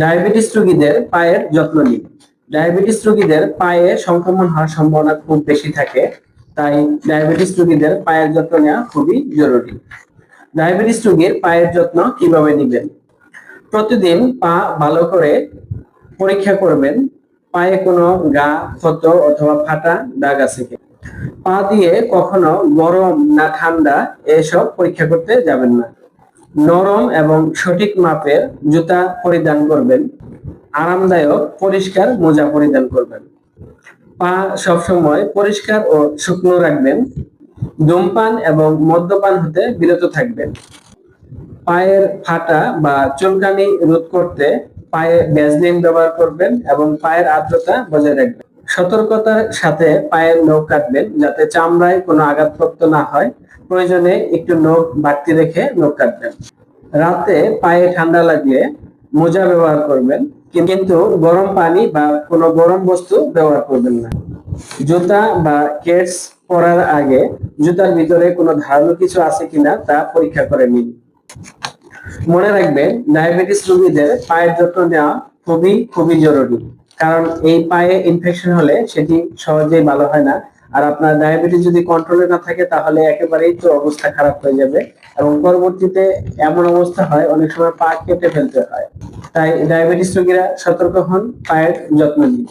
Diabetes রোগীদের পায়ের যত্ন নিন। ডায়াবেটিস রোগীদের পায়ে সংক্রমণ হওয়ার সম্ভাবনা খুব বেশি থাকে, তাই ডায়াবেটিস রোগীদের পায়ের যত্ন নেওয়া খুবই জরুরি। ডায়াবেটিস রোগীর পায়ের যত্ন কীভাবে নেবেন? প্রতিদিন পা ভালো করে পরীক্ষা করবেন, পায়ে কোনো গা ক্ষত অথবা ফাটা দাগ আছে কি পা দিয়ে কখনো গরম না ঠান্ডা এসব পরীক্ষা করতে যাবেন না। নরম এবং সঠিক মাপের জুতা পরিধান করবেন। আরামদায়ক, পরিষ্কার মোজা পরিধান করবেন। পা সবসময় পরিষ্কার ও শুকনো রাখবেন। ধূমপান এবং মদ্যপান হতে বিরত থাকবেন। পায়ের ফাটা বা চুলকানি রোধ করতে পায়ে ভ্যাসলিন ব্যবহার করবেন এবং পায়ের আর্দ্রতা বজায় রাখবেন। সতর্কতার সাথে পায়ের নখ কাটবেন যাতে চামড়ায় কোনো আঘাতপ্রাপ্ত না হয়। প্রয়োজনে একটু নখ বাড়তি রেখে নখ কাটবেন। রাতে পায়ে ঠান্ডা লাগলে মোজা ব্যবহার করবেন, কিন্তু গরম পানি বা কোনো গরম বস্তু ব্যবহার করবেন না। জুতা বা কেটস পরার আগে জুতার ভিতরে কোনো ধারালো কিছু আছে কিনা তা পরীক্ষা করে নিন। মনে রাখবেন, ডায়াবেটিস রোগীদের পায়ের যত্ন নেওয়া খুবই খুবই জরুরি। কারণ এই পায়ে ইনফেকশন হলে সেটি সহজেই ভালো হয় না। আর আপনার ডায়াবেটিস যদি কন্ট্রোলে না থাকে, তাহলে একেবারেই তো অবস্থা খারাপ হয়ে যাবে। এবং পরবর্তীতে এমন অবস্থা হয়, অনেক সময় পা কেটে ফেলতে হয়। তাই ডায়াবেটিস রোগীরা সতর্ক হন, পায়ের যত্ন নিন।